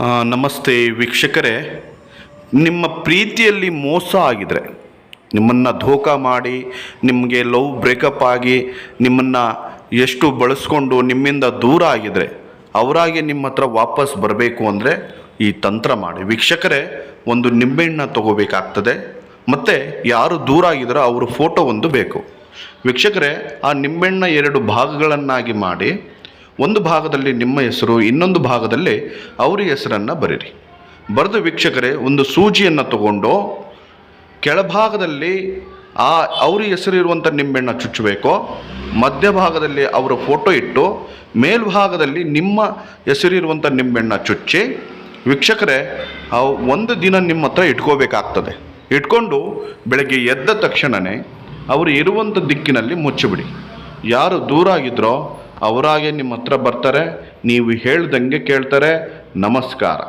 ನಮಸ್ತೆ ವೀಕ್ಷಕರೇ. ನಿಮ್ಮ ಪ್ರೀತಿಯಲ್ಲಿ ಮೋಸ ಆಗಿದರೆ, ನಿಮ್ಮನ್ನು ಧೋಕ ಮಾಡಿ, ನಿಮಗೆ ಲವ್ ಬ್ರೇಕಪ್ ಆಗಿ, ನಿಮ್ಮನ್ನು ಎಷ್ಟು ಬಳಸ್ಕೊಂಡು ನಿಮ್ಮಿಂದ ದೂರ ಆಗಿದರೆ, ಅವರಾಗೆ ನಿಮ್ಮ ಹತ್ರ ವಾಪಸ್ ಬರಬೇಕು ಅಂದರೆ ಈ ತಂತ್ರ ಮಾಡಿ. ವೀಕ್ಷಕರೇ, ಒಂದು ನಿಂಬೆಹಣ್ಣ ತಗೋಬೇಕಾಗ್ತದೆ, ಮತ್ತು ಯಾರು ದೂರ ಆಗಿದ್ದರೋ ಅವ್ರ ಫೋಟೋ ಒಂದು ಬೇಕು. ವೀಕ್ಷಕರೇ, ಆ ನಿಂಬೆಹಣ್ಣ ಎರಡು ಭಾಗಗಳನ್ನಾಗಿ ಮಾಡಿ ಒಂದು ಭಾಗದಲ್ಲಿ ನಿಮ್ಮ ಹೆಸರು, ಇನ್ನೊಂದು ಭಾಗದಲ್ಲಿ ಅವರ ಹೆಸರನ್ನು ಬರೀರಿ. ಬರೆದು ವೀಕ್ಷಕರೇ, ಒಂದು ಸೂಜಿಯನ್ನು ತಗೊಂಡು ಕೆಳಭಾಗದಲ್ಲಿ ಆ ಅವ್ರ ಹೆಸರಿರುವಂಥ ನಿಂಬೆಹಣ್ಣ ಚುಚ್ಚಬೇಕು. ಮಧ್ಯಭಾಗದಲ್ಲಿ ಅವರ ಫೋಟೋ ಇಟ್ಟು ಮೇಲ್ಭಾಗದಲ್ಲಿ ನಿಮ್ಮ ಹೆಸರಿರುವಂಥ ನಿಂಬೆಹಣ್ಣ ಚುಚ್ಚಿ ವೀಕ್ಷಕರೇ ಅವು ಒಂದು ದಿನ ನಿಮ್ಮ ಹತ್ರ ಇಟ್ಕೋಬೇಕಾಗ್ತದೆ. ಇಟ್ಕೊಂಡು ಬೆಳಗ್ಗೆ ಎದ್ದ ತಕ್ಷಣವೇ ಅವರು ಇರುವಂಥ ದಿಕ್ಕಿನಲ್ಲಿ ಮುಚ್ಚಿಬಿಡಿ. ಯಾರು ದೂರ ಆಗಿದ್ರೋ ಅವರಾಗೆ ನಿಮ್ಮ ಹತ್ರ ಬರ್ತಾರೆ ನೀವು ಹೇಳ್ದಂಗೆ ಕೇಳ್ತಾರೆ ನಮಸ್ಕಾರ.